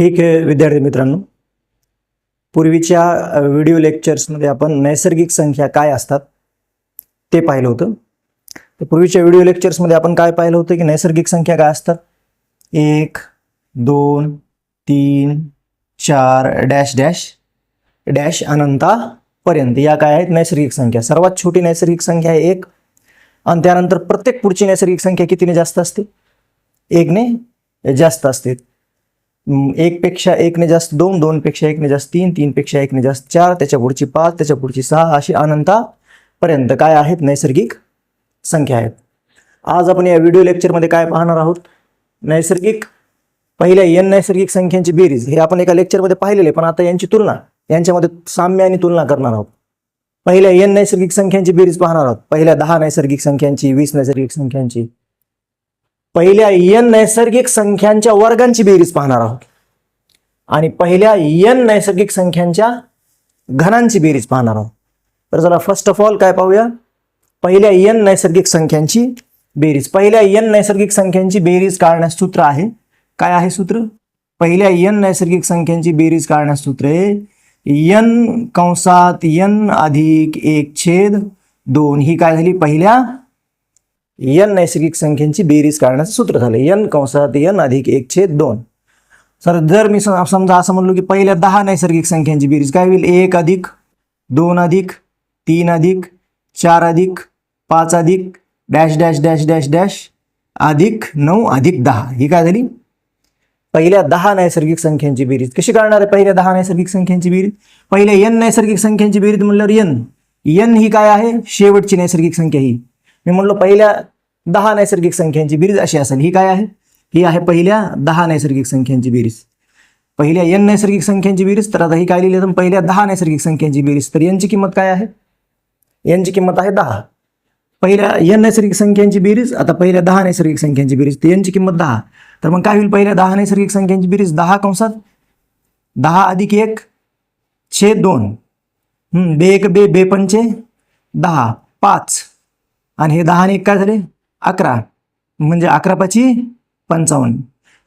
ठीक आहे विद्यार्थी मित्रांनो. पूर्वीच्या व्हिडिओ लेक्चर्समध्ये आपण नैसर्गिक संख्या काय असतात ते पाहिलं होतं. तर पूर्वीच्या व्हिडिओ लेक्चर्समध्ये आपण काय पाहिलं होतं की नैसर्गिक संख्या काय असतात? एक दोन तीन चार डॅश डॅश डॅश अनंतापर्यंत या काय आहेत? नैसर्गिक संख्या. सर्वात छोटी नैसर्गिक संख्या आहे एक. आणि त्यानंतर प्रत्येक पुढची नैसर्गिक संख्या कितीने जास्त असते? एकने जास्त असते. एकपेक्षा एकने जास्त दोन दोनपेक्षा एकने जास्त तीन तीनपेक्षा एकने जास्त चार त्याच्या पुढची पाच त्याच्या पुढची सहा अशी अनंतापर्यंत काय आहेत? नैसर्गिक संख्या आहेत. आज आपण या व्हिडिओ लेक्चरमध्ये काय पाहणार आहोत? नैसर्गिक पहिल्या एन नैसर्गिक संख्यांची बेरीज. हे आपण एका लेक्चरमध्ये पाहिलेले पण आता यांची तुलना यांच्यामध्ये साम्य आणि तुलना करणार आहोत. पहिल्या एन नैसर्गिक संख्यांची बेरीज पाहणार आहोत. पहिल्या दहा नैसर्गिक संख्यांची वीस नैसर्गिक संख्यांची पहिल्या एन नैसर्गिक संख्यांच्या वर्गांची बेरीज पाहणार आहोत. आणि पहिल्या एन नैसर्गिक संख्यांच्या घनांची बेरीज पाहणार आहोत. तर चला फर्स्ट ऑफ ऑल काय पाहूया? पहिल्या एन नैसर्गिक संख्यांची बेरीज. पहिल्या एन नैसर्गिक संख्यांची बेरीज काढण्यास सूत्र आहे. काय आहे सूत्र? पहिल्या एन नैसर्गिक संख्यांची बेरीज काढण्यास सूत्र आहे एन कंसात एन अधिक एक छेद दोन. ही काय झाली? पहिल्या एन नैसर्गिक संख्यांची बेरीज काढण्याचं सूत्र झालं. एन कंसात एन अधिक एक छेद दोन. सर जर मी समजा असं म्हणलो की पहिल्या दहा नैसर्गिक संख्यांची बेरीज काय होईल? एक अधिक दोन अधिक तीन अधिक चार अधिक पाच अधिक dash dash dash dash dash अधिक नऊ अधिक दहा. ही काय झाली? पहिल्या दहा नैसर्गिक संख्यांची बेरीज. कशी करणार आहे पहिल्या दहा नैसर्गिक संख्यांची बेरीज? पहिल्या एन नैसर्गिक संख्यांची बेरीज म्हणल्यावर एन. एन ही काय आहे? शेवटची नैसर्गिक संख्या ही. मी म्हणलो पहिल्या दहा नैसर्गिक संख्यांची बेरीज अशी असेल. ही काय आहे? ही आहे पहिल्या दहा नैसर्गिक बेरीज. पहिल्या एन नैसर्गिक संख्यांची बेरीज तर आता ही काय लिहिली? तर पहिल्या दहा नैसर्गिक संख्यांची बेरीज. तर यांची किंमत काय आहे? यांची किंमत आहे दहा. पहिल्या एन नैसर्गिक संख्यांची बेरीज आता पहिल्या दहा नैसर्गिक संख्यांची बेरीज तर यांची किंमत दहा. तर मग काय होईल? पहिल्या दहा नैसर्गिक संख्यांची बेरीज दहा कंसात? दहा अधिक एक छेद दोन. हम्म, बे एक बे बे पंचे दहा. पाच. आणि हे दहा आणि एक काय झाले? अकरा. म्हणजे अकरा पाची पंचावन्न.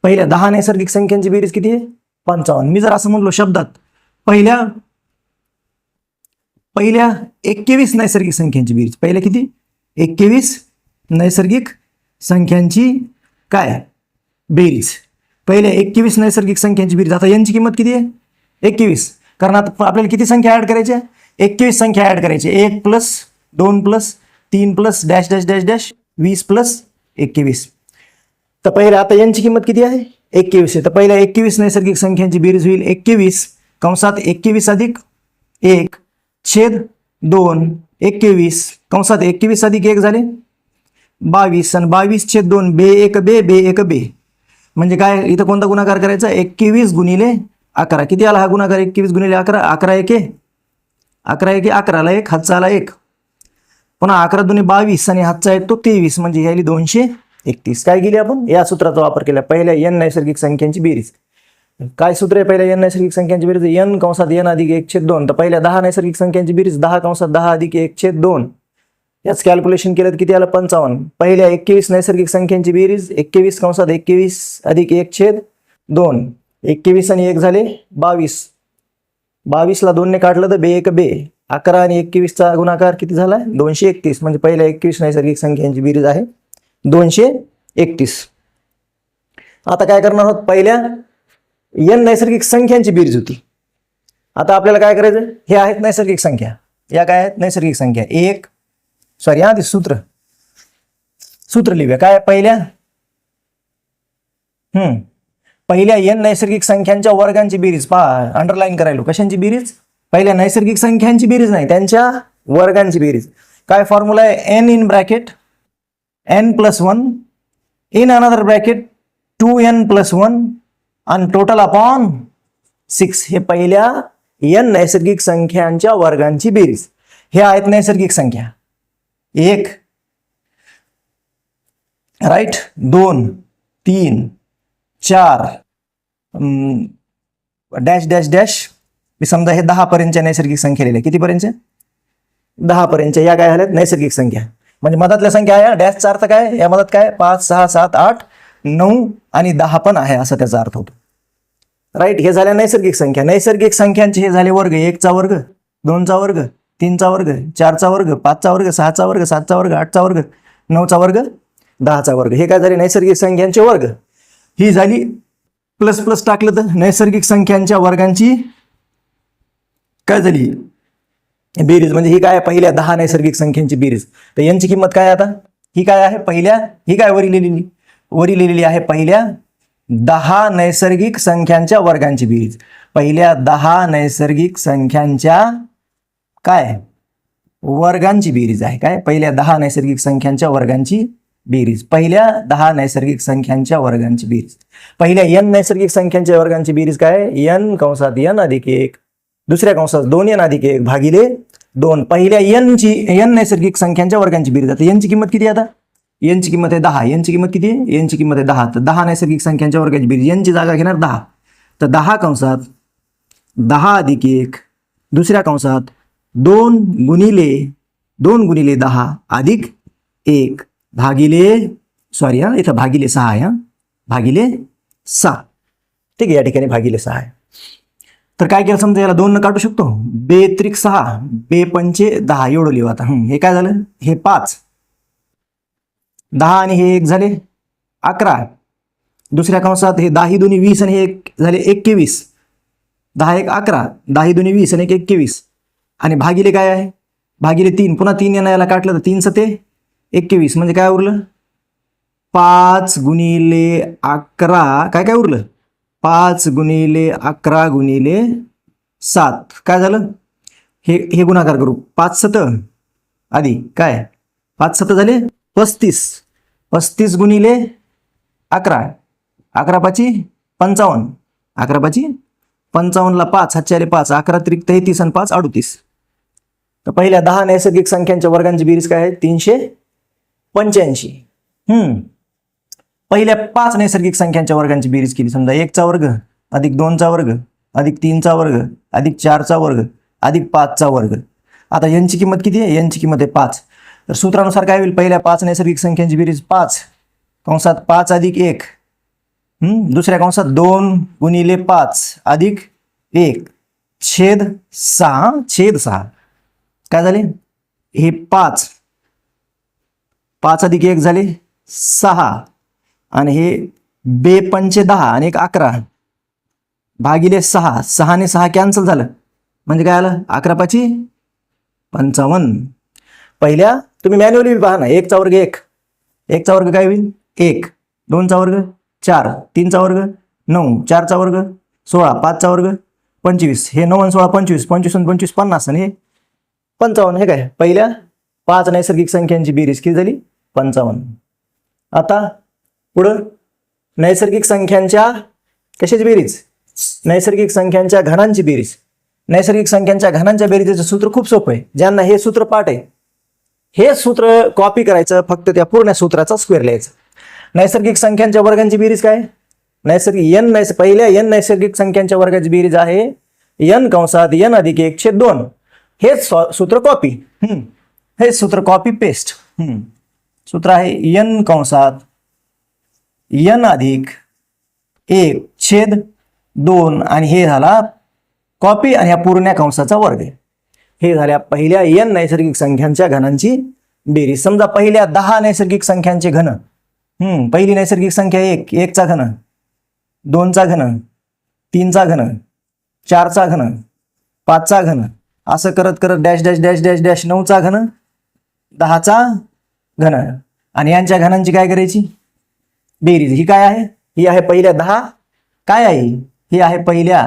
पहिल्या दहा नैसर्गिक संख्यांची बेरीज किती आहे? पंचावन्न. मी जर असं म्हणलो शब्दात पहिल्या पहिल्या एक्केवीस नैसर्गिक संख्यांची बेरीज. पहिल्या किती? एक्केवीस नैसर्गिक संख्यांची काय? बेरीज. पहिल्या एक्केवीस नैसर्गिक संख्यांची बेरीज. आता यांची किंमत किती आहे? एकवीस. कारण आता आपल्याला किती संख्या ॲड करायची आहे? एकवीस संख्या ॲड करायची एक प्लस दोन प्लस तीन plus dash dash dash dash वीस प्लस एकवीस. तर पहिल्या आता यांची किंमत किती आहे? एकवीस आहे. तर पहिल्या एकवीस नैसर्गिक संख्यांची बेरीज होईल एकवीस कंसात एकवीस अधिक एक छेद दोन एकवीस कंसात एकवीस अधिक एक झाले बावीस आणि बावीस छेद दोन बे एक बे बे एक बे. म्हणजे काय? इथं कोणता गुणाकार करायचा? एकवीस गुणिले अकरा. किती आला हा गुणाकार? एकवीस गुणिले अकरा अकरा एके अकरा एके अकराला एक हातचा आला एक. पुन्हा अकरा दोन्ही बावीस आणि हातचा आहे तो तेवीस म्हणजे यायली दोनशे एकतीस. काय केली आपण? या सूत्राचा वापर केला. पहिल्या एन नैसर्गिक संख्यांची बेरीज. काय सूत्र आहे पहिल्या एन नैसर्गिक संख्यांची बेरीज? एन कंसात एन अधिक एक छेद दोन. तर पहिल्या दहा नैसर्गिक संख्यांची बेरीज दहा कंसात दहा अधिक एक छेद दोन. याच कॅल्क्युलेशन केलं तर किती आलं? पंचावन्न. पहिल्या एक्केवीस नैसर्गिक संख्यांची बेरीज एक्केवीस कंसात एक्केवीस अधिक एक छेद दोन. एक्केवीस आणि एक झाले बावीस. बावीसला दोनने काढलं तर बे एक बे. अकरा आणि एकवीसचा गुणाकार किती झाला दोनशे एकतीस. म्हणजे पहिल्या एकवीस नैसर्गिक संख्यांची बेरीज आहे. दोनशे एकतीस. आता काय करणार आहोत? पहिल्या एन नैसर्गिक संख्यांची बेरीज होती. आता आपल्याला काय करायचं हे आहेत नैसर्गिक संख्या. या काय आहेत? नैसर्गिक संख्या. एक सॉरी आधी सूत्र. सूत्र लिहूया. काय? आहे पहिल्या हम्म. पहिल्या एन नैसर्गिक संख्यांच्या वर्गांची बेरीज. पहा अंडरलाईन करायलो. कशांची बेरीज? पहिल्या नैसर्गिक संख्यांची बेरीज नाही त्यांच्या वर्गांची बेरीज. काय फॉर्म्युला आहे? N in bracket N plus one in another bracket two N plus one आणि टोटल अपॉन सिक्स हे पहिल्या एन नैसर्गिक संख्यांच्या वर्गांची बेरीज. हे आहेत नैसर्गिक संख्या. एक राईट दोन तीन चार डॅश डॅश डॅश मी समजा हे दहा पर्यंतच्या नैसर्गिक संख्या लिहिल्या किती पर्यंतच्या दहा पर्यंतच्या या काय झाल्यात नैसर्गिक संख्या. म्हणजे मधातल्या संख्या आहे डॅशचा अर्थ काय? या मधात काय? पाच सहा सात आठ नऊ आणि दहा पण आहे असा त्याचा अर्थ होतो. राईट हे झाल्या नैसर्गिक संख्या. नैसर्गिक संख्यांचे हे झाले वर्ग. एकचा वर्ग दोनचा वर्ग तीनचा वर्ग चारचा वर्ग पाचचा वर्ग सहाचा वर्ग सातचा वर्ग आठचा वर्ग नऊचा वर्ग दहाचा वर्ग. हे काय झाले? नैसर्गिक संख्यांचे वर्ग. ही झाली प्लस प्लस टाकलं तर नैसर्गिक संख्यांच्या वर्गांची काय झाली? बेरीज म्हणजे ही काय पहिल्या दहा नैसर्गिक संख्यांची बेरीज. तर यांची किंमत काय आता? ही काय आहे? पहिल्या ही काय वरी लिहिलेली? वरी लिहिलेली आहे पहिल्या दहा नैसर्गिक संख्यांच्या वर्गांची बेरीज. पहिल्या दहा नैसर्गिक संख्यांच्या काय? वर्गांची बेरीज आहे. काय? पहिल्या दहा नैसर्गिक संख्यांच्या वर्गांची बेरीज. पहिल्या दहा नैसर्गिक संख्यांच्या वर्गांची बेरीज. पहिल्या एन नैसर्गिक संख्यांच्या वर्गांची बेरीज काय? एन कंसात एन अधिक एक. दुसऱ्या कंसात दोन एन अधिक एक भागिले दोन. पहिल्या एनची एन नैसर्गिक संख्यांच्या वर्गांची बेरीज आता एनची किंमत किती आता? एनची किंमत आहे दहा. एनची किंमत किती आहे? एनची किंमत आहे दहा. तर दहा नैसर्गिक संख्यांच्या वर्गाची बेरीज. एनची जागा घेणार दहा. तर दहा कंसात दहा अधिक एक. दुसऱ्या कंसात दोन गुणिले दोन गुणिले दहा अधिक एक भागिले सॉरी हा इथं भागिले सहा आहे भागिले सहा. ठीक आहे या ठिकाणी भागिले सहा आहे. तर काय केलं समजा याला दोन काढू शकतो? बे त्रिक सहा बे पंचे दहा एवढं लिहू आता. हे काय झालं? हे पाच. दहा आणि हे एक झाले अकरा. दुसऱ्या कंसात हे दहा दोन्ही वीस आणि हे एक झाले एक्केवीस दहा एक अकरा दहा दोन्ही वीस आणि एक एक्केवीस आणि भागिले काय आहे? भागिले तीन. पुन्हा तीन यांना याला काटलं तर तीन सते एक्केवीस म्हणजे काय उरलं? पाच गुणिले अकरा. काय काय उरलं? पाच गुणिले अकरा गुणिले सात. काय झालं? हे हे गुणाकार करू. पाच सत. आधी काय? पाच सत झाले? पस्तीस. पस्तीस गुणिले अकरा. अकरा पाची पंचावन्न. अकरा पाची पंचावन्नला पाच हातचे आले पाच. अकरा त्रिक तेहतीस आणि पाच अडतीस. तर पहिल्या दहा नैसर्गिक संख्यांच्या वर्गांची बेरीज काय आहे? तीनशे पंच्याऐंशी. हम्म. पहिल्या पाच नैसर्गिक संख्यांच्या वर्गांची बेरीज केली. समजा एकचा वर्ग अधिक दोनचा वर्ग अधिक तीनचा वर्ग अधिक चारचा वर्ग अधिक पाचचा वर्ग. आता यांची किंमत किती आहे? यांची किंमत आहे पाच. तर सूत्रानुसार काय होईल? पहिल्या पाच नैसर्गिक संख्यांची बेरीज पाच. कंसात पाच अधिक एक. दुसऱ्या कंसात दोन गुणिले पाच अधिक एक. छेद सहा छेद सहा. काय झाले? हे पाच. पाच अधिक एक झाले सहा. आणि हे बे पंचे दहा आणि एक अकरा भागिले सहा सहाने सहा कॅन्सल झालं. म्हणजे काय आलं? अकरा पाची पंचावन्न. पहिल्या तुम्ही मॅन्युअली पहा ना एकचा वर्ग एक. एकचा वर्ग काय होईल? एक. दोनचा वर्ग चार. तीनचा वर्ग नऊ. चारचा वर्ग सोळा. पाचचा वर्ग पंचवीस. हे नऊ आणि सोळा पंचवीस. पंचवीस आणि पंचवीस पन्नास आणि हे पंचावन्न. हे काय? पहिल्या पाच नैसर्गिक संख्यांची बेरीज किती झाली? पंचावन्न. आता पुढं? नैसर्गिक संख्यांच्या कशाची बेरीज? नैसर्गिक संख्यांच्या घनांची बेरीज. नैसर्गिक संख्यांच्या घनांच्या बेरीजेचं सूत्र खूप सोपं आहे. ज्यांना हे सूत्र पाठ आहे हे सूत्र कॉपी करायचं फक्त त्या पूर्ण सूत्राचा स्क्वेअर लिहायचं. नैसर्गिक संख्यांच्या वर्गांची बेरीज काय? नैसर्गिक एन नैस पहिल्या एन नैसर्गिक संख्यांच्या वर्गाची बेरीज आहे. एन कंसात एन अधिक एक छेद दोन. हेच सूत्र कॉपी हे सूत्र कॉपी पेस्ट सूत्र आहे एन कंसात एन अधिक एक छेद दोन आणि हे झाला कॉपी आणि ह्या पूर्ण कंसाचा वर्ग हे झाल्या पहिल्या एन नैसर्गिक संख्यांच्या घनांची बेरीज. समजा पहिल्या दहा नैसर्गिक संख्यांचे घन. हम्म पहिली नैसर्गिक संख्या एक एकचा घन. दोनचा घन. तीनचा घन. चारचा घन. पाचचा घन. असं करत करत dash dash dash dash dash नऊचा घन दहाचा घन. आणि यांच्या घनांची काय करायची? बेरीज. ही काय आहे? ही आहे पहिल्या दहा. काय आहे ही? आहे पहिल्या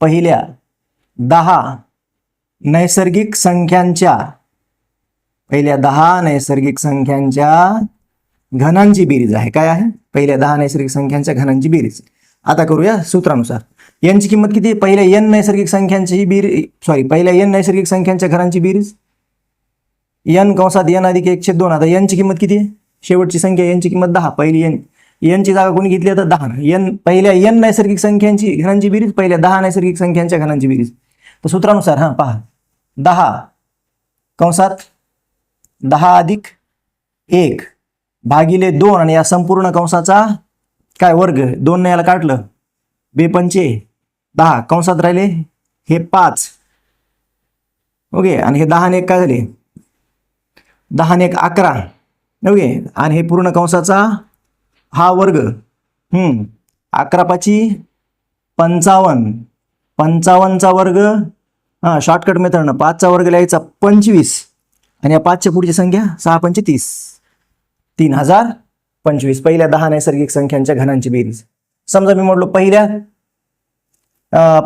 पहिल्या दहा नैसर्गिक संख्यांच्या पहिल्या दहा नैसर्गिक संख्यांच्या घनांची बेरीज आहे. काय आहे? पहिल्या दहा नैसर्गिक संख्यांच्या घनांची बेरीज. आता करूया सूत्रानुसार. यांची किंमत किती? आहे? पहिल्या एन नैसर्गिक संख्यांची बेरीज सॉरी पहिल्या एन नैसर्गिक संख्यांच्या घरांची बेरीज. एन कंसात एन अधिक एकशे दोन. आता यांची किंमत किती आहे? शेवटची संख्या यांची किंमत दहा पहिली एन एनची जागा कोणी घेतली आता दहा. एन पहिल्या एन नैसर्गिक संख्यांची घनांची बेरीज पहिल्या दहा नैसर्गिक संख्यांच्या घनांची बेरीज. तर सूत्रानुसार हां पहा. दहा कंसात दहा अधिक एक भागिले दोन आणि या संपूर्ण कंसाचा काय वर्ग? दोन याला काढलं. बेपंचे दहा. कंसात राहिले हे पाच. ओके आणि हे दहाने एक काय झाले? दहाने एक अकरा. ओके आणि हे पूर्ण कंसाचा हा वर्ग हम्म अकरा पाची पंचावन्न. पंचावन्नचा वर्ग हां शॉर्टकट मेथडनं पाचचा वर्ग लिहायचा पंचवीस. आणि या पाचच्या पुढची संख्या सहा पंचे तीस. तीन हजार पंचवीस. पहिल्या दहा नैसर्गिक संख्यांच्या घनांची बेरीज. समजा मी म्हटलो पहिल्या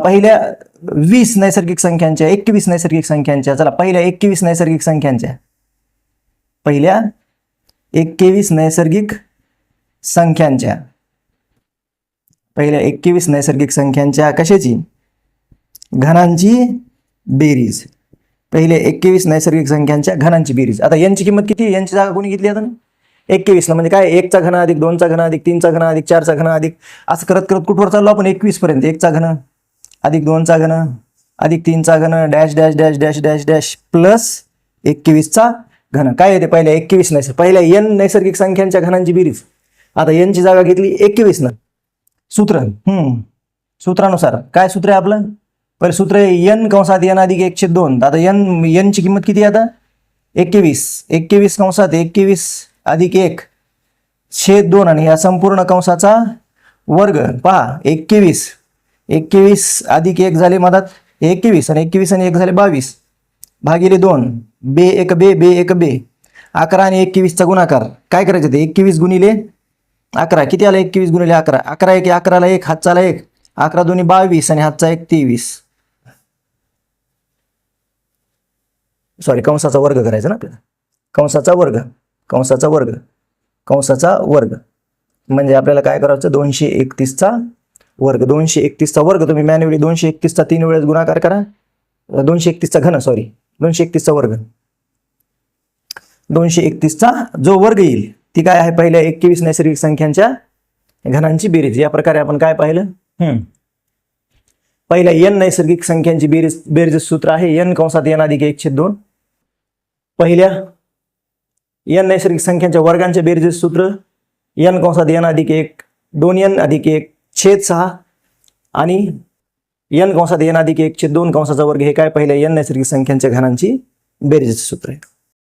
पहिल्या वीस नैसर्गिक संख्यांच्या एकवीस नैसर्गिक संख्यांच्या. चला पहिल्या एकवीस नैसर्गिक संख्यांच्या. पहिल्या एकवीस नैसर्गिक संख्यांच्या. पहिल्या एकवीस नैसर्गिक संख्यांच्या कशाची? घनांची बेरीज. पहिले एकवीस नैसर्गिक संख्यांच्या घनांची बेरीज. आता यांची किंमत किती यांची जागा कोणी घेतली आता? एकवीसला म्हणजे काय? एकचा घन अधिक दोनचा घन अधिक तीनचा घन अधिक चारचा घन अधिक असं करत करत कुठवर चाललो आपण? एकवीस पर्यंत. एकचा घन अधिक दोनचा घन अधिक तीनचा घन dash dash dash dash dash dash plus एकवीसचा घन. काय येते पहिल्या एकवीस नैसर्गिक पहिल्या एन नैसर्गिक संख्यांच्या घनांची बेरीज. आता यांची जागा घेतली एकवीस न. सूत्र. हम्म. सूत्रानुसार. काय सूत्र आहे आपलं? पहिले सूत्र आहे एन कंसात एन अधिक एकशे दोन. आता एन एनची किंमत किती आहे आता? एकवीस. एकवीस कंसात एकवीस अधिक एक छेद दोन आणि या संपूर्ण कंसाचा वर्ग. पहा एकवीस. एकवीस अधिक एक झाले मधात एकवीस आणि एकवीस आणि एक झाले बावीस. भागिले दोन बे एक बे बे एक बे. अकरा आणि एकवीसचा गुणाकार. काय करायचं ते? एकवीस गुणिले अकरा. किती आला एकवीस गुणिले अकरा? अकरा एक अकराला एक हातचाला एक. अकरा दोन्ही बावीस आणि हातचा एक तेवीस. सॉरी कंसाचा वर्ग करायचा ना आपल्याला? कंसाचा वर्ग कंसाचा वर्ग कंसाचा वर्ग. म्हणजे आपल्याला काय करायचं? दोनशे एकतीसचा वर्ग. दोनशे एकतीसचा वर्ग. तुम्ही मॅन्युअली दोनशे एकतीसचा तीन वेळेस गुणाकार करा. दोनशे एकतीसचा घन सॉरी दोनशे एकतीसचा वर्ग. दोनशे एकतीसचा जो वर्ग येईल ती काय आहे पहिल्या एकवीस नैसर्गिक संख्यांच्या घनांची बेरीज. या प्रकारे आपण काय पाहिलं? हम्म. पहिल्या एन नैसर्गिक संख्यांची बेरीज बेरीज सूत्र आहे एन कंसात एन अधिक एकशे दोन. पहिल्या एन नैसर्गिक संख्यांच्या वर्गांच्या बेरीज सूत्र एन कंसात एन अधिक एक दोन एन अधिक एक छेद सहा आणि एन कंसात एन अधिक एक छेद दोन कंसाचा वर्ग हे काय पहिले? एन नैसर्गिक संख्यांच्या घनांची बेरीज सूत्र आहे.